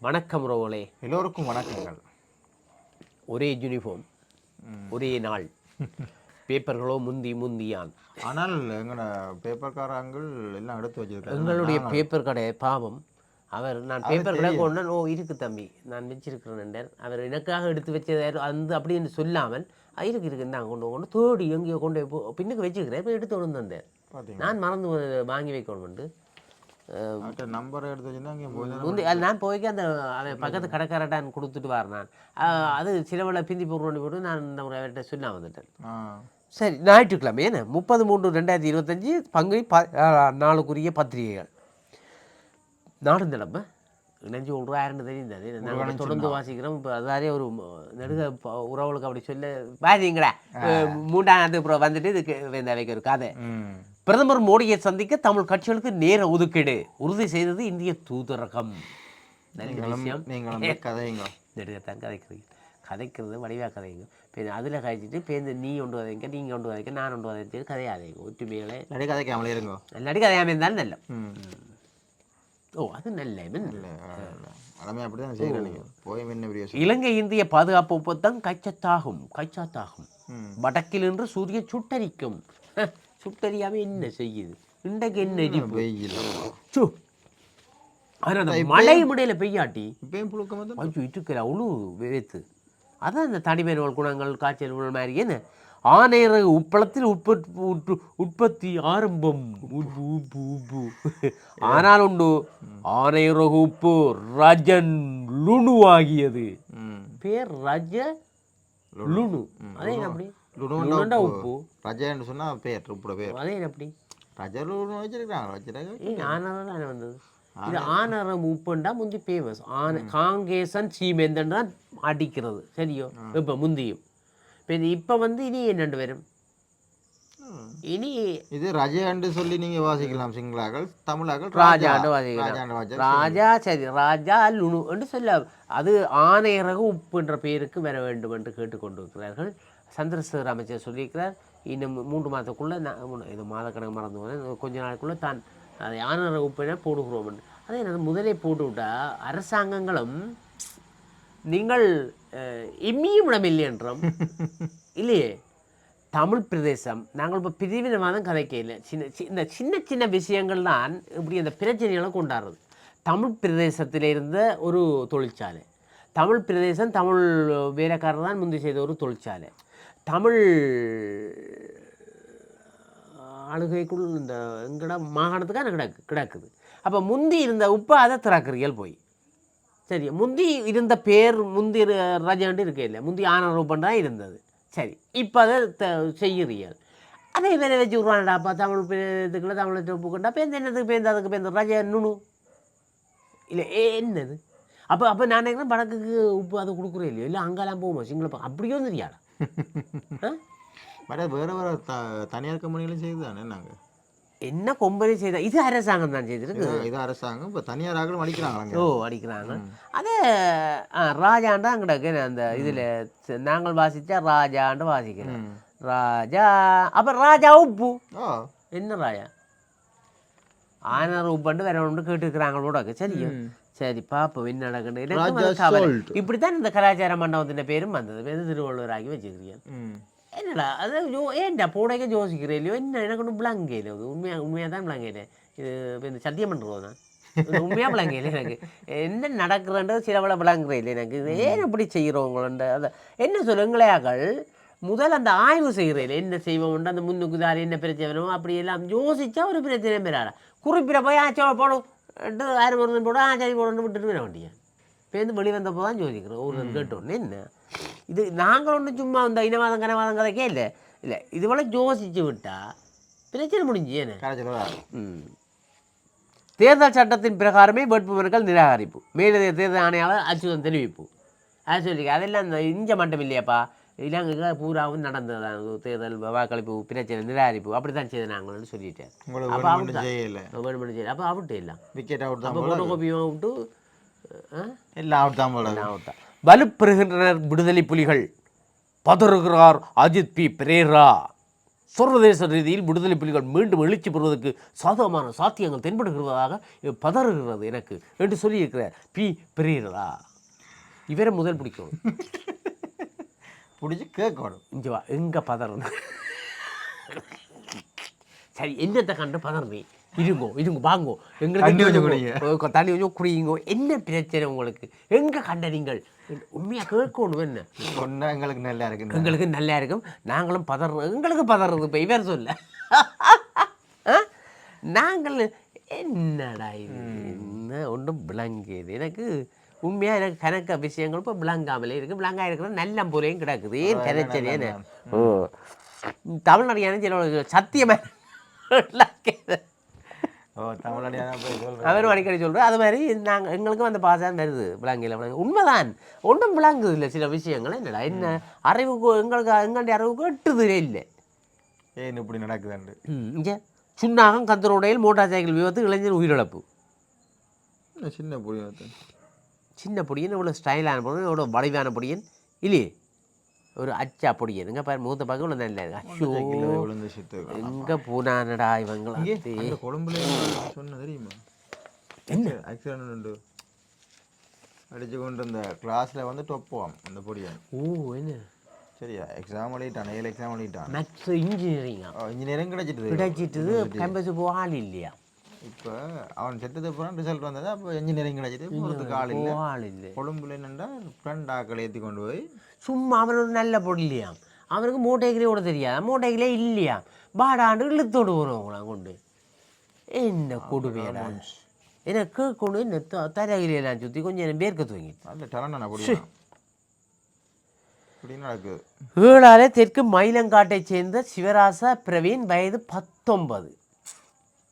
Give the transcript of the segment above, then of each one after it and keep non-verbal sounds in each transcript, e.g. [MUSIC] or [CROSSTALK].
வணக்கம் ரோவலே எல்லோருக்கும் வணக்கங்கள். ஒரே யூனிஃபார்ம் ஒரே நாள். பேப்பர்களோ முந்தி முந்தியான். ஆனால் எங்களோட பேப்பர்காரங்கள் எல்லாம் எடுத்து வச்சிருக்காங்க எங்களுடைய பேப்பர் கடை பாவம். அவர் நான் பேப்பர் கடை கொண்டு ஓ இருக்கு தம்பி. நான் வச்சிருக்கிறேன் அவர் எனக்காக எடுத்து வச்சது அந்த அப்படின்னு சொல்லாமல் "ஆ, இருக்கு இருக்கு. நான் கொண்டு கொண்டு தேடி எங்கேயோ கொண்டு போய் பின்னுக்கு வச்சுக்கிறேன் இப்போ எடுத்து கொண்டு வந்தேன் நான் மறந்து வாங்கி அவர்கிட்ட நம்பரை எடுத்து அது நான் போய்க்கு அந்த அவன் பக்கத்து கடைக்காரட்டான் கொடுத்துட்டு வரேன் நான். அது சிலவளை பிந்தி போட்டு போட்டு நான் இந்த முறை அவர்கிட்ட சொல்ல வந்துட்டேன். சரி ஞாயிற்றுக்கிழமை என்ன? முப்பது மூன்று ரெண்டாயிரத்தி இருபத்தஞ்சி பங்கு ப நாளுக்குரிய பத்திரிகைகள். நாடு நிலமை. நெஞ்சு விட்றாருன்னு தெரிந்தது நாங்கள் தொடர்ந்து வாசிக்கிறோம். இப்போ அதாரே ஒரு நெடுக உறவுகளுக்கு அப்படி சொல்ல பாத்தீங்களா மூன்றாம் அப்புறம் வந்துட்டு இதுக்கு வைக்க ஒரு கதை. பிரதமர் மோடியை சந்திக்க தமிழ் கட்சிகளுக்கு நேர ஒதுக்கீடு. உறுதி செய்தது இந்திய தூதரகம். கதைங்க. நெடுகத்தான் கதைக்கிறீங்க கதைக்கிறது. வடிவாக கதைங்க. இப்போ அதில் கதைச்சிட்டு பேருந்து நீ கொண்டு வதைக்க நீங்கள் கொண்டு வதைக்க நான் கதையாதீங்க ஒற்றுமைகளை நடி கதைக்காமலே இருங்கோ. இல்லாட்டி கதையாமல் இருந்தாலும் நல்ல ஓ அது நல்ல தான். இலங்கை இந்திய பாதுகாப்பு ஒப்பந்தம் கைச்சத்தாகும் கைச்சாத்தாகும். வடக்கில் இன்று சூரிய சுட்டரிக்கும். ஹ, சுட்டரியாம என்ன செய்யுது? இன்றைக்கு என்ன வெயில் சு. அந்த மழை முடையில பெய்யாட்டி? ஐயோ இட்டுக்கிற அவ்வளோ வேத்து அதான் இந்த தனிமேனோல் குணங்கள் காய்ச்சல் குணம் மாதிரி என்ன? ஆனையர உப்பளத்தில் உற்பத்தி உற்ப- உற்பத்தி ஆரம்பம். ஆனால் உண்டு ஆனையரகு உப்பு ரஜன் லுணு ஆகியது பேர் ரஜ லுணு அதே அப்படி. லுணுண்டா உப்பு. ரஜான்னு சொன்னால் பேர் உப்புட பேர். அதே என்ன அப்படி? ரஜா லுணு வச்சிருக்காங்க. வச்சிருக்காங்க ஆனரம் தானே வந்தது? இது ஆனரம் உப்புண்டா முந்தி ஃபேமஸ் ஆன காங்கேசன் சீமேந்தன் தான் அடிக்கிறது. சரியோ? இப்போ முந்தியும். இப்போ இப்போ வந்து இனி என்னண்டு வரும்? இனி இது ரஜாண்டு சொல்லி நீங்க வாசிக்கலாம் சிங்களாக்கள். தமிழாக்கள் ராஜாண்டு வாசிக்கலாம். ராஜா சரி ராஜா லுணு என்று சொல்ல அது ஆணையரக உப்பு என்ற பெயருக்கு வர வேண்டும் என்று கேட்டுக்கொண்டிருக்கிறார்கள். சந்திரசேகர் அமைச்சர் சொல்லியிருக்கிறார். இன்னும் மூன்று மாதத்துக்குள்ள நான் இது மாதக்கணக்கு மறந்து போனேன். கொஞ்ச நாளுக்குள்ள தான் அதை ஆணையரக உப்பினை போடுகிறோம் அதே நான் முதலே போட்டு விட்டா அரசாங்கங்களும் நீங்கள் இம்மியும் இடமில்லை என்றும். [LAUGHS] இல்லையே? தமிழ் பிரதேசம் நாங்கள் இப்போ பிரிவினவாதம் கதைக்க இல்லை சின்ன இந்த சின்ன சின்ன விஷயங்கள் தான் இப்படி அந்த பிரச்சனைகளை கொண்டாடுறது. தமிழ் பிரதேசத்தில் இருந்த ஒரு தொழிற்சாலை. தமிழ் பிரதேசம் தமிழ் வேலைக்காரர் தான் முந்தி செய்த ஒரு தொழிற்சாலை. தமிழ் ஆளுகைக்குள் இந்த எங்கட மாகாணத்துக்கான கிடக்கு கிடக்குது. அப்போ முந்தி இருந்த உப்பை அதை திறக்கிறீர்கள் போய். சரி முந்தி இருந்த பேர் முந்தி ரஜாண்டு இருக்க இல்லை முந்தி ஆனரூபம் தான் இருந்தது. சரி இப்போ அதை த செய்கிறீர்கள் அதே வேலை வச்சு விட்றான்டாப்பா தமிழ் இதுக்குள்ள தமிழ் உப்பு கொண்டா பேருந்து என்னதுக்கு பேருந்து அதுக்கு பேருந்து ரஜா நுணு இல்லை ஏ என்னது? அப்போ அப்போ நான் நினைக்கிறேன் வடக்குக்கு உப்பு அதை கொடுக்குறேன் இல்லையோ? இல்லை அங்கெல்லாம் போகுமா? சிங்கள பக்கம். அப்படியோ தெரியாடா ஆ? வேற வேற வேற த தனியார் கம்பெனிகளும் செய்துதானே நாங்க? என்ன கொம்பனி செய்த? இது அரசாங்கம் தான் செய்திருக்கு. இது- அரசாங்கம். இப்போ தனியார் ஆக்களும் அடிக்கிறாங்களாங்க. ஓ அடிக்கிறாங்க. அதே ராஜாண்டா கிடக்கு அந்த இதில் நாங்கள் வாசித்தா ராஜாண்டு வாசிக்கிறோம். ராஜா அப்போ ராஜா உப்பு. என்ன ராஜா? ஆனர் உப்புண்டு வேற ஒன்று கேட்டுக்கிறாங்க கூட சரியோ? சரி பாப்போம் என்ன நடக்குன்னு. இப்படித்தான் இந்த கலாச்சார மண்டபத்தின் பேரும் வந்தது. திருவள்ளுவர் ஆகி வச்சுக்கிறீங்க என்னடா அது ஜோ ஏன்டா போடைக்க யோசிக்கிறேன் இல்லையோ என்ன எனக்கு ஒன்றும் பிளாங்கே இல்லை. அது உண்மையாக உண்மையாக தான் பிளாங்கே இல்லை. இது இந்த சத்தியம் பண்ணுறோம் தான் உண்மையாக பிளாங்கே இல்லை எனக்கு. என்ன நடக்கிறன்றது சில வேலை பிளாங்குறே இல்லை எனக்கு. ஏன் இப்படி செய்கிறவங்கள அதை என்ன சொல்லுங்களையாக்கள் முதல் அந்த ஆய்வு செய்கிறேன் என்ன செய்வோம் அந்த முன்னுக்கு தாரி என்ன பிரச்சனை அப்படி எல்லாம் யோசிச்சா ஒரு பிரச்சனை பெறாடா குறிப்பிட போய் ஆச்சோ போடும் ஆயிரம் வருது போடும் ஆச்சாரி போடணும்னு விட்டுட்டு வர வேண்டிய பேருந்து வெளி வந்தப்போ தான் யோசிக்கிறோம் ஒரு கேட்டோன்னு என்ன இது நாங்கள் ஒன்றும் சும்மா இந்த இனவாதம் கனவாதம் கதைக்கே இல்லை இல்லை இது போல யோசிச்சு விட்டா பிரச்சனை முடிஞ்சு கரைச்சல் ம். தேர்தல் சட்டத்தின் பிரகாரமே வேட்புமனுக்கள் நிராகரிப்பு மேலதிக தேர்தல் ஆணையாளர் அச்சுதன் தெரிவிப்பு அது சொல்லி அதெல்லாம் இந்த இஞ்ச மட்டும் இல்லையாப்பா இலங்கைக்கு பூராவும் நடந்ததான் தேர்தல் வாக்களிப்பு பிரச்சனை நிராகரிப்பு அப்படி தான் செய்து நாங்கள்னு சொல்லிட்டேன். அப்போ அவுட் செய்யல. வேணுமென்னு சரி அப்போ அவுட்டு இல்லை. விக்கெட் அவுட் தான் தான் போல. வலுப்பெறுகின்றனர் விடுதலை புலிகள். பதறுகிறார் அஜித் பி. பிரேரா. சர்வதேச ரீதியில் விடுதலை புலிகள் மீண்டும் எழுச்சி பெறுவதற்கு சாதகமான சாத்தியங்கள் தென்படுகிறதாக பதறுகிறது எனக்கு என்று சொல்லியிருக்கிறார் பி. பெரியரா இவரை முதல் பிடிக்கும். [LAUGHS] பிடிச்சி கேட்கணும் இங்கே வா எங்கே பதறணும் சரி என்னத்தை கண்டு பதறி இருங்கோ இருங்கோ வாங்கோ. தண்ணி கொஞ்சம் எங்களுக்கு தண்ணி கொஞ்சம் குடியுங்கோ என்ன பிரச்சனை உங்களுக்கு? எங்கே கண்ட நீங்கள்? உண்மையாக கேட்கணும் என்ன? சொன்னா எங்களுக்கு நல்லா இருக்கு எங்களுக்கு நல்லா இருக்கும். நாங்களும் பதறோம் எங்களுக்கு பதறது இப்போ இவர் சொல்ல. ஆ? நாங்கள் என்னடா இது? என்ன ஒன்றும் விளங்கியது? எனக்கு உண்மையாக எனக்கு கணக்க விஷயங்கள் இப்போ விளங்காமலே இருக்குது விளங்கா இருக்கிற நல்ல போலையும் கிடக்குது. ஏன் என்ன ஓ. தமிழ்நாடு சில சத்தியமாக ஓ தமிழடியான போய் சொல்றேன் அவர் அடிக்கடி சொல்கிறோம் அது மாதிரி நாங்கள் எங்களுக்கும் அந்த பாசம் வருது. விளங்கல விளங்கு. உண்மைதான். ஒன்றும் விளங்குது இல்லை சில விஷயங்கள். என்னடா என்ன? அறிவுக்கு எங்களுக்கு எங்களுடைய அறிவுக்கு எட்டுது இல்லை. ஏன் இப்படி நடக்குதுண்டு? இங்கே சுண்ணாகம் கந்தரோடையில் மோட்டார் சைக்கிள் விபத்து இளைஞர் உயிரிழப்பு. சின்ன புடி சின்ன பொடியன் இவ்வளோ ஸ்டைலான பொடியன் இவ்வளோ வளைவான பொடியன் இல்லையே? ஒரு அச்சா பொடியன். இங்கே பாரு முகத்தை பார்க்க இவ்வளோ நல்லா இருக்கு சித்து எங்கே போனானடா இவங்களா? கொழும்புல சொன்ன தெரியுமா? என்ன? ஆக்சிடென்ட் உண்டு? அடிச்சு கொண்டு இந்த கிளாஸ்ல வந்து டொப்புவான் அந்த பொடியன். ஓ என்ன? சரியா? எக்ஸாம் எழுதிட்டான் ஏழு எக்ஸாம் எழுதிட்டான். மேக்ஸ் இன்ஜினியரிங்கா இன்ஜினியரிங் கிடைச்சிட்டு கிடைச்சிட்டு கேம்பஸ் போக ஆள் இல்லையா? இப்போ அவன் செத்தது அப்புறம் ரிசல்ட் வந்தது அப்போ இன்ஜினியரிங் கிடைச்சிட்டு போகிறதுக்கு ஆள் இல்லை. ஆள் இல்லை. கொழும்புல என்னென்னா ஃப்ரெண்ட் ஆக்கள் ஏற்றி கொண்டு போய் சும்மா அவன் ஒரு நல்ல பொருளியாம் அவனுக்கு மூட்டைகளே ஓட தெரியாது. மூட்டைகளே இல்லையா? பாடாண்டு இழுத்தோடு வருவாங்களாம் கொண்டு. என்ன கொடுமையடா. எனக்கு கொண்டு என்ன தரகிரியெல்லாம் சுற்றி கொஞ்சம் எனக்கு பேர்க்க தூங்கி நல்ல டேலண்டான ஏழாலே தெற்கு மயிலங்காட்டைச் சேர்ந்த சிவராசா பிரவீன் வயது பத்தொன்பது.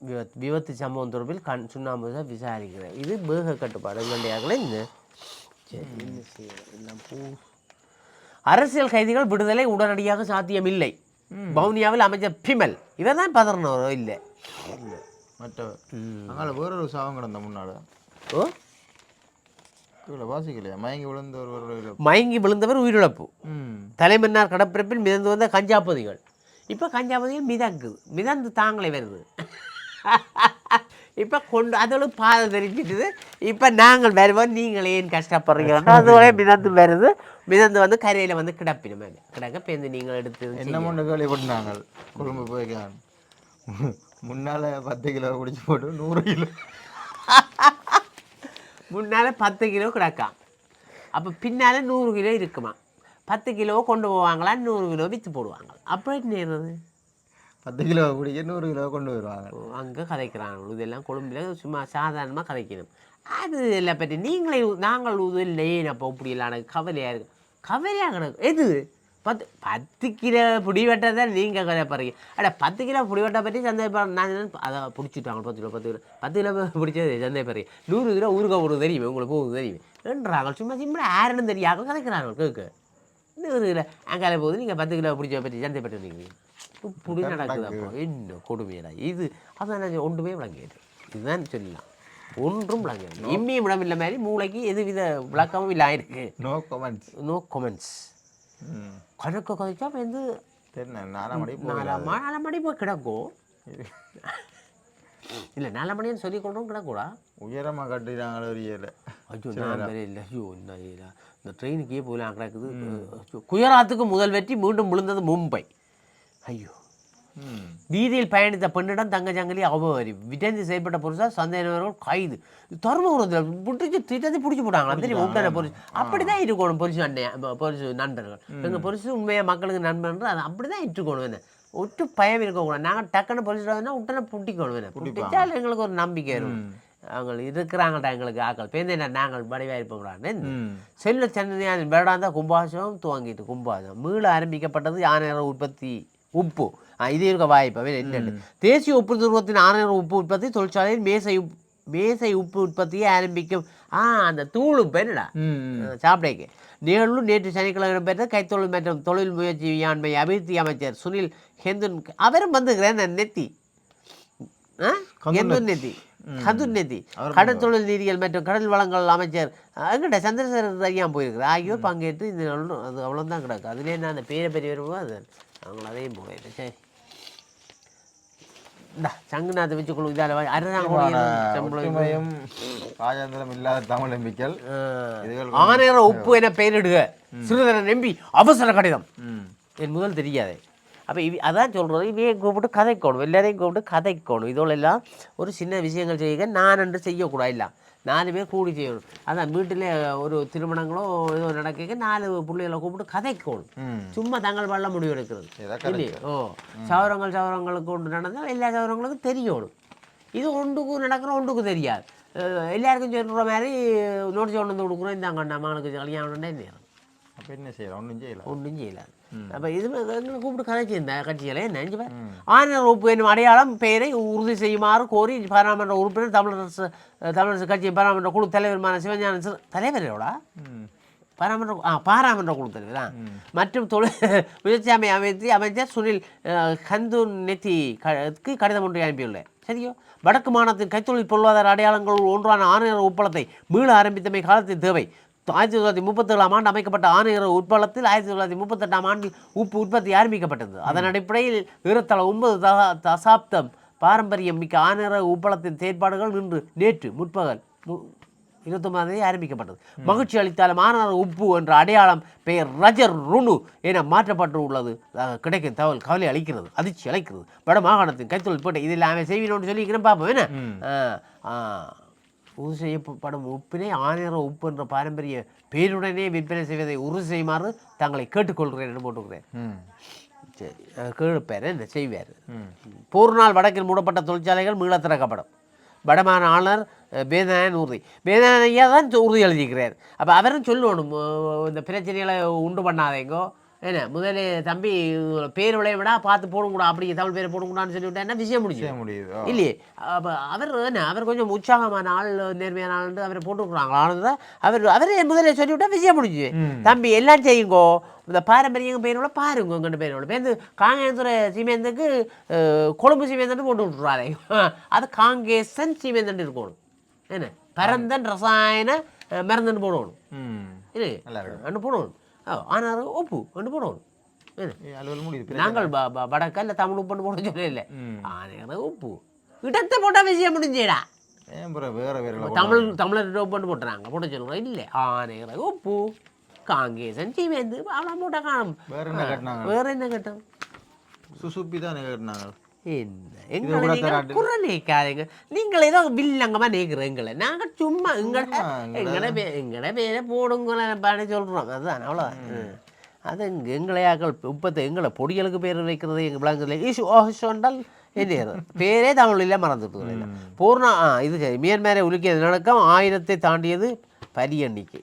விபத்து விபத்து சம்பவம் தொடர்பில் கண் சுண்ணாம்பு விசாரிக்கிறேன். இது வேக கட்டுப்பாடு. எங்களுடையாங்களே இந்த. அரசியல் கைதிகள் விடுதலை உடனடியாக சாத்தியமில்லை. வவுனியாவில் அமைச்சர் பிமல் இவர் தான் பதறினவரோ இல்லை. இல்லை மற்ற அங்கால வேறொரு சாவம் கிடந்த முன்னால. ஓ? வாசிக்கலையா? மயங்கி விழுந்த ஒரு ஒரு மயங்கி விழுந்தவர் உயிரிழப்பு. ம். தலைமன்னார் கடற்பிறப்பில் மிதந்து வந்த கஞ்சாப்பதிகள் இப்போ கஞ்சாப்பதிகள் மிதக்குது. மிதந்து தாங்களே வருது [LAUGHS] இப்போ கொண்டு அதோட பாதை தெரிஞ்சிட்டுது. இப்போ நாங்கள் வருவோம் நீங்கள் ஏன் கஷ்டப்படுறீங்க? அதோட மிதந்து வருது. மிதந்து வந்து கரையில் வந்து கிடப்பின கிடக்க பேருந்து நீங்கள் எடுத்து என்ன மொண்டு கேள்விப்பட்டாங்க கொழும்பு போய்க்கான். முன்னால பத்து கிலோ குடிச்சு போட்டு நூறு கிலோ. [LAUGHS] முன்னால் பத்து கிலோ கிடக்காம் அப்போ பின்னால் நூறு கிலோ இருக்குமா? பத்து கிலோ கொண்டு போவாங்களா? நூறு கிலோ விற்று போடுவாங்க அப்போ என்ன? பத்து கிலோ பிடிக்க நூறு கிலோ கொண்டு வருவாங்க. அங்கே கதைக்கிறாங்க. இதெல்லாம் கொழும்புல சும்மா சாதாரணமாக கதைக்கணும். அது எல்லாம் பற்றி நீங்களே நாங்கள் இல்லையே அப்போ இப்படியெல்லாம் கவலையாக இருக்கு. கவலையாக கிடக்கு. எது? பத்து பத்து கிலோ புடி தான் நீங்கள் கதைப்படுறீங்க அட பத்து கிலோ பிடிவட்டை பற்றி சந்தை நான் அதை பிடிச்சிட்டாங்க பத்து கிலோ பத்து கிலோ. பத்து கிலோ பிடிச்சது சந்தேகப்படுறீங்க. நூறு கிலோ ஊருக்கா ஒரு தெரியுமே உங்களுக்கு போகுது தெரியும். என்றாங்க. சும்மா சிம்பிளா யாருன்னு தெரியாங்க கதைக்கிறாங்க கேட்க நூறு கிலோ அங்கே போகுது நீங்கள் பத்து கிலோ பிடிச்ச பற்றி சந்தேகப்பட்டு இருக்கீங்க இப்படி நடக்குது என்ன கொடுமையடா இது அதான் ஒன்றுமே விளங்கியது இதுதான் சொல்லலாம் ஒன்றும் விளங்கியது இம்மியும் இடம் இல்லை மாதிரி மூளைக்கு எதுவித விளக்கமும் இல்லை ஆயிருக்கு நோ கமெண்ட்ஸ் நோ கமெண்ட்ஸ் கணக்கு கதைச்சா வந்து நாலாம் மணி போய் கிடக்கும். [LAUGHS] இல்லை நாலாம் மணின்னு சொல்லி கொண்டும் கிடக்கூடா? உயரமாக கட்டிட்டாங்களோ தெரியல ஐயோ நான் இல்லை. ஐயோ? இந்த ட்ரெயினுக்கே போகலாம் கிடக்குது. குஜராத்துக்கு முதல் வெற்றி மீண்டும் விழுந்தது மும்பை. ஐயோ. வீதியில் பயணித்த பெண்ணிடம் தங்க ஜங்கலி அபவரி விடைந்து செய்யப்பட்ட புருஷர் சந்தேகவர்கள் கைது. தர்மபுரத்தில் பிடிச்சி திட்டத்தை பிடிச்சி போட்டாங்களா தெரியும்? உடனே பொரிசு அப்படி தான் இருக்கணும் பொரிசு அண்ணன் பொரிசு நண்பர்கள். எங்கள் பொரிசு உண்மையாக மக்களுக்கு நண்பர்கள் அது அப்படி தான் இருக்கணும் என்ன? ஒட்டு பயம் இருக்கக்கூடாது. நாங்கள் டக்குன்னு பொரிச்சுட்டோம்னா உடனே புட்டிக்கணும் என்ன? புட்டிச்சால் எங்களுக்கு ஒரு நம்பிக்கை வரும். அவங்க இருக்கிறாங்கடா எங்களுக்கு ஆக்கள். பேருந்து நாங்கள் வடிவாக இருப்போம்டான்னு செல்ல சந்ததியான வேடாந்த கும்பாசம் துவங்கிட்டு கும்பாசம் மீள ஆரம்பிக்கப்பட்டது யானையர உற்பத்தி. உப்பு. இது இருக்க வாய்ப்பு. என்னென்னு தேசிய உப்பு துருவத்தின் ஆணையர உப்பு உற்பத்தி தொழிற்சாலையில் மேசை மேசை உப்பு உற்பத்தியை ஆரம்பிக்கும். ஆ அந்த தூள் உப்பு என்னடா? சாப்பிடைக்கு நிகழ்வு நேற்று சனிக்கிழமை இடம்பெற்ற கைத்தொழில் மற்றும் தொழில் முயற்சி யாண்மை அபிவிருத்தி அமைச்சர் சுனில் ஹெந்துன் அவரும் வந்துக்கிறேன் நெத்தி? ஹெந்துன் நெத்தி ஹந்துன் நெத்தி கடல் தொழில் நீரியல் மற்றும் கடல் வளங்கள் அமைச்சர் எங்கிட்ட சந்திரசேகர் ஐயா போயிருக்கிறார். ஆகியோர் பங்கேற்று இந்த அது அவ்வளோதான் கிடக்கு. அதுலேயே நான் அந்த பேரை பெரிய வரும்போது அது அதையும் போயிடுது சரி இந்த சங்குநாத்தை வச்சுக்கொள்ளும் இதால் அரைதான் கோடி சம்பளம் ஒற்றுமையும் ராஜேந்திரம் இல்லாத தமிழ் நம்பிக்கல் ஆனேர உப்பு என பெயரிடுக சிறுதனை நம்பி அவசர கடிதம் என் முதல் தெரியாது அப்போ இவ அதான் சொல்கிறது இவையை கூப்பிட்டு கதைக்கணும் எல்லாரையும் கூப்பிட்டு கதைக்கணும் இதோடெல்லாம் ஒரு சின்ன விஷயங்கள் செய்யுங்க நான் என்று செய்யக்கூடாது இல்லை நாலு பேர் கூடி செய்யணும். அதான் வீட்டில் ஒரு திருமணங்களோ ஏதோ நடக்க நாலு பிள்ளைகளை கூப்பிட்டு கதைக்கணும். சும்மா தங்கள் வாழ முடிவு எடுக்கிறது ஓ சவரங்கள் சவரங்களுக்கு ஒன்று நடந்தால் எல்லா சவரங்களுக்கும் தெரியணும். இது ஒன்றுக்கும் நடக்கிற ஒன்றுக்கும் தெரியாது. எல்லாருக்கும் சொல்கிற மாதிரி நோட்டீஸ் கொண்டு வந்து கொடுக்குறோம். இந்தாங்க அண்ணா மகனுக்கு கல்யாணம் நேரம் அப்போ என்ன செய்யலாம்? ஒன்றும் செய்யலாம் ஒன்றும் செய்யலாது அப்போ இது கூப்பிட்டு கதைச்சிருந்த கட்சிகளை நினைச்சு ஆனர் ஒப்பு என்னும் அடையாளம் பெயரை உறுதி செய்யுமாறு கோரி பாராளுமன்ற உறுப்பினர் தமிழரசு தமிழரசு கட்சி பாராளுமன்ற குழு தலைவருமான சிவஞான தலைவரோடா ம். பாராளுமன்ற ஆ பாராளுமன்ற குழு தலைவர் தான் மற்றும் தொழில் [LAUGHS] முயற்சியாமை அமைத்து அமைச்சர் சுனில் கந்து நெத்தி க்கு கடிதம் ஒன்றை அனுப்பியுள்ளேன். சரியோ? வடக்கு மாநிலத்தின் கைத்தொழில் பொருளாதார அடையாளங்கள் ஒன்றான ஆணையர் உப்பளத்தை மீள ஆரம்பித்தமை காலத்தின் தேவை. ஆயிரத்தி தொள்ளாயிரத்தி முப்பத்தேழாம் ஆண்டு அமைக்கப்பட்ட ஆணையர் உட்பளத்தில் ஆயிரத்தி தொள்ளாயிரத்தி முப்பத்தெட்டாம் ஆண்டில் உப்பு உற்பத்தி ஆரம்பிக்கப்பட்டது. அதன் அடிப்படையில் ஏறத்தாழ ஒன்பது தசா தசாப்தம் பாரம்பரியம் மிக்க ஆணையர உப்பளத்தின் செயற்பாடுகள் இன்று நேற்று முற்பகல் இருபத்தொன்பதாம் தேதி ஆரம்பிக்கப்பட்டது. மகிழ்ச்சி அளித்தாலும் மாநகர உப்பு என்ற அடையாளம் பெயர் ரஜர் ருணு என மாற்றப்பட்டு உள்ளது கிடைக்கும் தகவல் கவலை அளிக்கிறது அதிர்ச்சி அளிக்கிறது. வட மாகாணத்தின் கைத்தொழில் போட்டு இதில் அவன் செய்வினோன்னு சொல்லிக்கிறேன் பார்ப்போம் என்ன. உறுதி செய்யப்படும் உப்பினை ஆணையர உப்பு என்ற பாரம்பரிய பேருடனே விற்பனை செய்வதை உறுதி செய்யுமாறு தங்களை கேட்டுக்கொள்கிறேன் என்று போட்டுக்கிறேன். சரி கேட்பார் என்ன செய்வார்? போர் நாள் வடக்கில் மூடப்பட்ட தொழிற்சாலைகள் மீள திறக்கப்படும். வடமான ஆளுநர் அஹ், பேதநாயன் உறுதி. பேதநாயன் ஐயா தான் உறுதி எழுதிக்கிறார் அப்போ அவரும் சொல்லணும் இந்த பிரச்சனைகளை உண்டு பண்ணாதேங்கோ. என்ன முதல்ல தம்பி பேர் விளைவிடா பார்த்து போடுங்கடா அப்படி தமிழ் பேரை போடுங்கடான்னு சொல்லிவிட்டா என்ன விஷயம் முடிஞ்சு முடியுது. இல்லையே? அப்போ அவர் என்ன அவர் கொஞ்சம் உற்சாகமான ஆள் நேர்மையான ஆள் அவரை போட்டுக்கிறாங்க ஆனது அவர் அவரே முதல்ல சொல்லிவிட்டா விஷயம் முடிஞ்சு தம்பி எல்லாம் செய்யுங்கோ. இந்த பாரம்பரியம் பேரோட பாருங்க உங்கள்கிட்ட பேரோட. பேருந்து காங்கேயத்துறை சீமேந்துக்கு கொழும்பு சீமேந்தன்னு போட்டு விட்டுறாரு [LAUGHS] அது காங்கேசன் சீமேந்தன் இருக்கணும். என்ன? பரந்தன் ரசாயன அஹ், மருந்துன்னு போடணும். இல்லை அண்டு போடணும். ஆனால் உப்பு அண்டு போடணும் நாங்கள் ப- ப- வடக்க இல்லை தமிழ் உப்புன்னு போட சொல்லல. ம். ஆனையான உப்பு இடத்தை போட்டால் விஷயம் முடிஞ்சேடா. வேற வேற தமிழ் தமிழர் உப்புன்னு போட்டுறாங்க போட சொல்லுவோம் இல்லை. ஆனையான உப்பு காங்கேசன் சீமேந்து அவ்வளோ போட்டா காணும். வேற என்ன கட்டினாங்க? வேற என்ன கட்டம்? சுசுப்பி தான் கட்டினாங்க. என்ன எங்களை. குறை நீக்காதீங்க நீங்கள் ஏதோ வில்லங்கமாக நீக்கிறோம் எங்களை நாங்கள் சும்மா எங்களை எங்கட பே எங்கட பேரை போடுங்கள பாடி சொல்கிறோம் அதுதான் அவ்வளோதான். அது எங்க எங்களையாக்கள் இப்போத்த எங்களை பொடிகளுக்கு பேர் வைக்கிறது எங்கள் விளங்குல ஈஷு ஓஷோண்டால் என்ன பேரே தமிழில் மறந்துட்டு பூர்ணா ஆ இது மியான்மரை உலுக்கியது நடக்கம் ஆயிரத்தை தாண்டியது பரி எண்ணிக்கை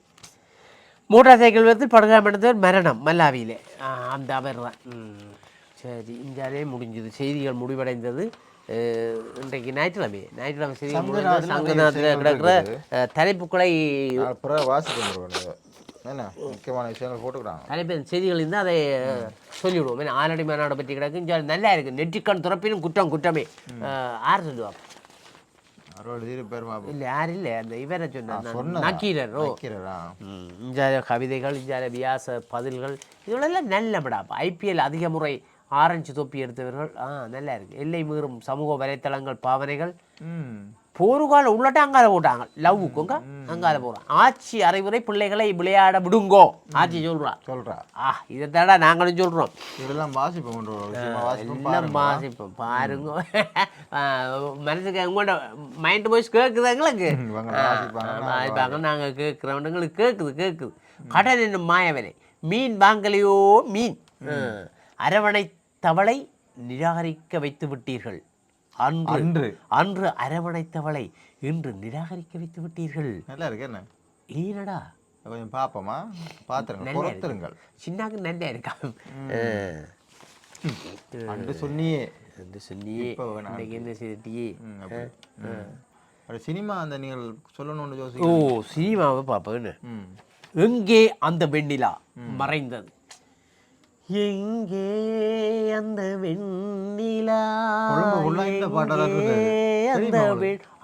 மோட்டார் சைக்கிள் விபத்தில் படுகாமடைந்தவர் மரணம் மல்லாவியிலே அந்த அவர் தான். சரி இந்தியாவே முடிஞ்சது. செய்திகள் முடிவடைந்தது இன்றைக்கு ஞாயிற்றுக்கிழமை. ஞாயிற்றுக்கிழமை செய்தி சங்கநாதத்துல சங்கநாத்தில் நிறைய கிடக்கிற தலைப்புக்களை என்ன? முக்கியமான விஷயங்கள் போட்டுக்கிறாங்க. தலைப்பு செய்திகள் இருந்தால் அதை சொல்லிவிடுவோம். ஏன்னா ஆலடி மாநாடு பற்றி கிடக்கு. நல்லா இருக்குது நெற்றிக்கண் துறப்பினும் குற்றம் குற்றமே. யார் சொல்லுவாங்க? பேர் இல்லை யார் இல்லை. அந்த இவரை சொன்ன சொன்னதா? நக்கீரர். இஞ்சால கவிதைகள் இஞ்சால வியாச பதில்கள் இதெல்லாம் நல்ல படாப்பா. ஐபிஎல் அதிக முறை ஆரஞ்சு தொப்பி எடுத்தவர்கள் ஆ நல்லா இருக்கு. எல்லை மீறும் சமூக வலைத்தளங்கள் பாவனைகள். போருகால உள்ளட்ட அங்கால போட்டாங்க. லவ்வுக்குங்க அங்கால போகிறான் ஆட்சி அறிவுரை பிள்ளைகளை விளையாட விடுங்கோ. ஆட்சி சொல்றா. சொல்றா. ஆ இதை தாடா நாங்களும் சொல்றோம். இதெல்லாம் வாசிப்போம் எல்லாம் வாசிப்போம். பாருங்க. மனசுக்கு உங்களோட மைண்ட் வாய்ஸ் கேட்குது எங்களுக்கு? வாசிப்பாங்க நாங்கள் கேட்குறோம் எங்களுக்கு கேட்குது கேட்குது கடல் என்னும் மாயவனை. மீன் வாங்கலையோ மீன். அரவணை தவளை நிராகரிக்க வைத்து விட்டீர்கள். அன்று அன்று. அன்று அரவணைத்தவளை இன்று நிராகரிக்க வைத்து விட்டீர்கள். நல்லா இருக்கு என்ன? ஏனடா கொஞ்சம் பார்ப்போமா பார்த்துருங்க பொறுத்துருங்கள். சின்னாக்கு நல்லா இருக்கா? அன்று சொன்னியே. இப்ப வேணாம். இன்னைக்கு என்ன செய்தியே சினிமா அந்த நீங்கள் சொல்லணும்னு ஓ சினிமாவை பார்ப்பேன்னு எங்கே அந்த வெண்ணிலா மறைந்தது? எங்கே அந்த வெண்ணிலா? அந்த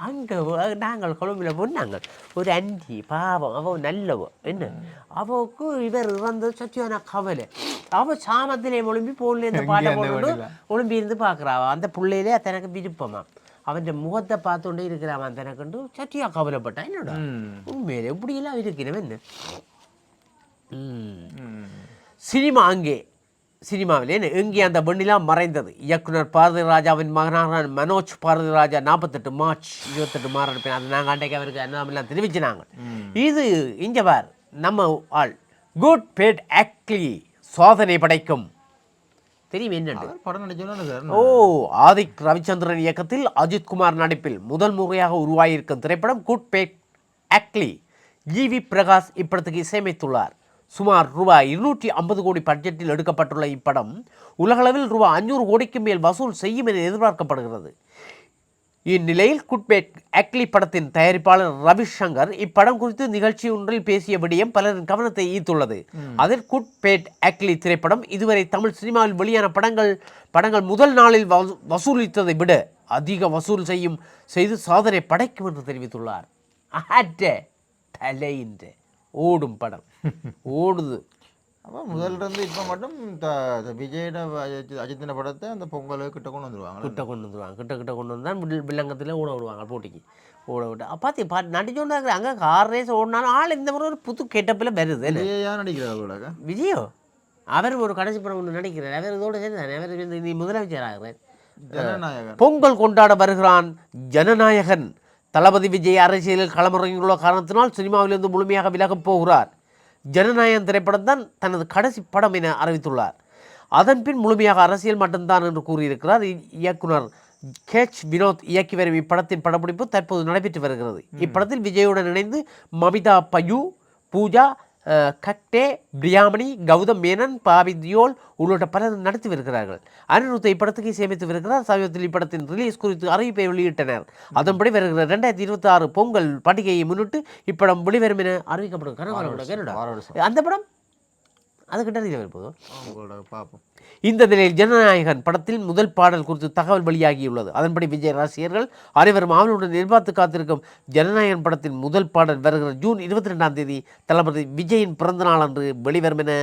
அங்க நாங்கள் கொழும்புல போனாங்க ஒரு அண்டி பாவம் அவ நல்லவ. என்ன? அவக்கு இவர் இறந்தது சத்தியான கவலை. அவ சாமத்திலே ஒளிம்பி போன்ல இந்த பாட்டை போட்டு ஒளிம்பி இருந்து பார்க்குறாவ அந்த பிள்ளையிலே தனக்கு விருப்பமா. அவன் முகத்தை பார்த்துட்டே இருக்கிறான். தனக்குண்டு சத்தியா கவலைப்பட்டான். என்னோட? உண்மையிலே இப்படியெல்லாம் இருக்கிறவன் சினிமா அங்கே. சினிமாவில் என்ன எங்கே அந்த வெண்ணிலா மறைந்தது? இயக்குனர் பாரதி ராஜாவின் மகனான மனோஜ் பாரதி ராஜா நாற்பத்தெட்டு மார்ச் இருபத்தெட்டு மாறன் அது நாங்கள் அன்றைக்கு அவருக்கு எல்லாம் தெரிவிச்சினாங்க. இது இங்கே பார் நம்ம ஆள் குட் பேட் ஆக்ட்லி சாதனை படைக்கும். தெரியும் சார். ஓ ஆதிக் ரவிச்சந்திரன் இயக்கத்தில் அஜித் குமார் நடிப்பில் முதல் முறையாக உருவாகியிருக்கும் திரைப்படம் good bad ugly GV Prakash இப்படத்துக்கு இசையமைத்துள்ளார். சுமார் ரூபாய் இருநூற்றி ஐம்பது கோடி பட்ஜெட்டில் எடுக்கப்பட்டுள்ள இப்படம் உலகளவில் ரூபாய் அஞ்சூறு கோடிக்கு மேல் வசூல் செய்யும் என எதிர்பார்க்கப்படுகிறது. இந்நிலையில் குட்பேட் ஆக்லி படத்தின் தயாரிப்பாளர் ரவிசங்கர் இப்படம் குறித்து நிகழ்ச்சி ஒன்றில் பேசிய விடயம் பலரின் கவனத்தை ஈர்த்துள்ளது. அதில் குட்பேட் ஆக்லி திரைப்படம் இதுவரை தமிழ் சினிமாவில் வெளியான படங்கள் படங்கள் முதல் நாளில் வசூ- வசூலித்ததை விட அதிக வசூல் செய்யும் செய்து சாதனை படைக்கும் என்று தெரிவித்துள்ளார். தலையின்ற ஓடும் படம். ஓடுது. அப்போ முதல்ல இருந்து இப்போ மட்டும் விஜயோட அஜித் அஜித்தின படத்தை அந்த பொங்கல் கிட்ட கொண்டு வந்துருவாங்க கிட்ட கொண்டு வந்துருவாங்க. கிட்ட கிட்ட கொண்டு வந்தால் வில் வில்லங்கத்தில் ஓட விடுவாங்க போட்டிக்கு. ஓட விட்டு. பார்த்து பா நடிச்சோன்னா அங்கே கார் ரேஸ் ஓடினாலும் ஆள் இந்த முறை ஒரு புது கெட்டப்பில் வருது விஜயா நடிக்கிறார் விஜயோ? அவர் ஒரு கடைசி படம் ஒன்று நடிக்கிறார். அவர் இதோட சேர்ந்து அவர் நீ முதலமைச்சர் ஜனநாயகன். பொங்கல் கொண்டாட வருகிறான் ஜனநாயகன். தளபதி விஜய் அரசியலில் களமிறங்கியுள்ள காரணத்தினால் சினிமாவிலிருந்து முழுமையாக விலகப் போகிறார். ஜனநாயகன் திரைப்படம் தான் தனது கடைசி படம் என அறிவித்துள்ளார். அதன் பின் முழுமையாக அரசியல் மட்டும்தான் என்று கூறியிருக்கிறார். இயக்குனர் கேச் வினோத் இயக்கி வரும் இப்படத்தின் படப்பிடிப்பு தற்போது நடைபெற்று வருகிறது. இப்படத்தில் விஜயுடன் இணைந்து மமிதா பயூ பூஜா கக்டே பிரியாமணி கௌதம் மேனன் பாவி தியோல் உள்ளிட்ட பலர் நடத்தி வருகிறார்கள் அனிருத் இப்படத்துக்கு இசையமைத்து வருகிறார் சமீபத்தில் இப்படத்தின் ரிலீஸ் குறித்து அறிவிப்பை வெளியிட்டனர். அதன்படி வருகிற ரெண்டாயிரத்தி இருபத்தி ஆறு பொங்கல் பண்டிகையை முன்னிட்டு இப்படம் வெளிவரும் என அறிவிக்கப்படும் அந்த படம் அது கிட்ட வரும்போது உங்களோட பார்ப்போம் இந்த நிலையில் ஜனநாயகன் படத்தில் முதல் பாடல் குறித்து தகவல் வெளியாகியுள்ளது. அதன்படி விஜய் ரசிகர்கள் அனைவரும் ஆவலுடன் எதிர்பார்த்து காத்திருக்கும் ஜனநாயகன் படத்தின் முதல் பாடல் வருகிற ஜூன் இருபத்தி ரெண்டாம் தேதி தளபதி விஜயின் பிறந்த நாள் அன்று வெளிவரும் என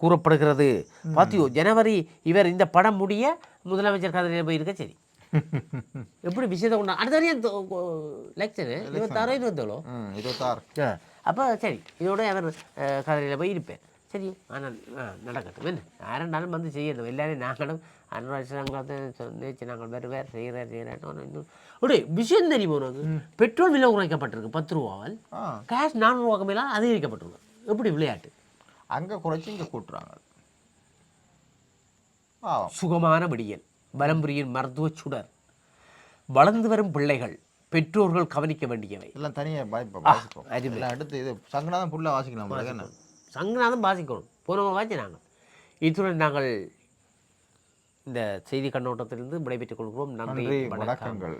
கூறப்படுகிறது. பாத்தியோ ஜனவரி இவர் இந்த படம் முடிய முதலமைச்சர் கதிரையில் போயிருக்க சரி. [LAUGHS] எப்படி விஷயத்தை கொண்டா அடுத்த லெக்சரு இருபத்தாறோ இருபத்தேழோ? இருபத்தாறு. அப்போ சரி இதோட அவர் கதையில் போய் இருப்பேன் சரி ஆனால் நடக்கட்டும் என்ன யாரெண்டாலும் வந்து செய்யணும் எல்லாரையும் நாங்களும் அனுராஜாங்கத்தை நேற்று நாங்கள் வேறு வேறு செய்கிறார் செய்கிறான்னு இன்னும் ஒரு விஷயம் தெரியுமா உனக்கு பெட்ரோல் விலை குறைக்கப்பட்டிருக்கு பத்து ரூபாவால் கேஷ் நானூறுவாக்கு மேலே அதிகரிக்கப்பட்டிருக்கு எப்படி விளையாட்டு அங்கே குறைச்சி இங்கே கூட்டுறாங்க சுகமான விடியல் பலம்புரியின் மருத்துவ சுடர் வளர்ந்து வரும் பிள்ளைகள் பெற்றோர்கள் கவனிக்க வேண்டியவை எல்லாம் தனியாக. எல்லாம் அடுத்து இது சங்கநாதம் ஃபுல்லாக வாசிக்கலாம் சங்கநாதம் பாசிக்கணும் போன வாய்ச்சி நாங்கள் இத்துடன் நாங்கள் இந்த செய்தி கண்ணோட்டத்திலிருந்து விடைபெற்றுக் கொள்கிறோம். நன்றி வணக்கங்கள்.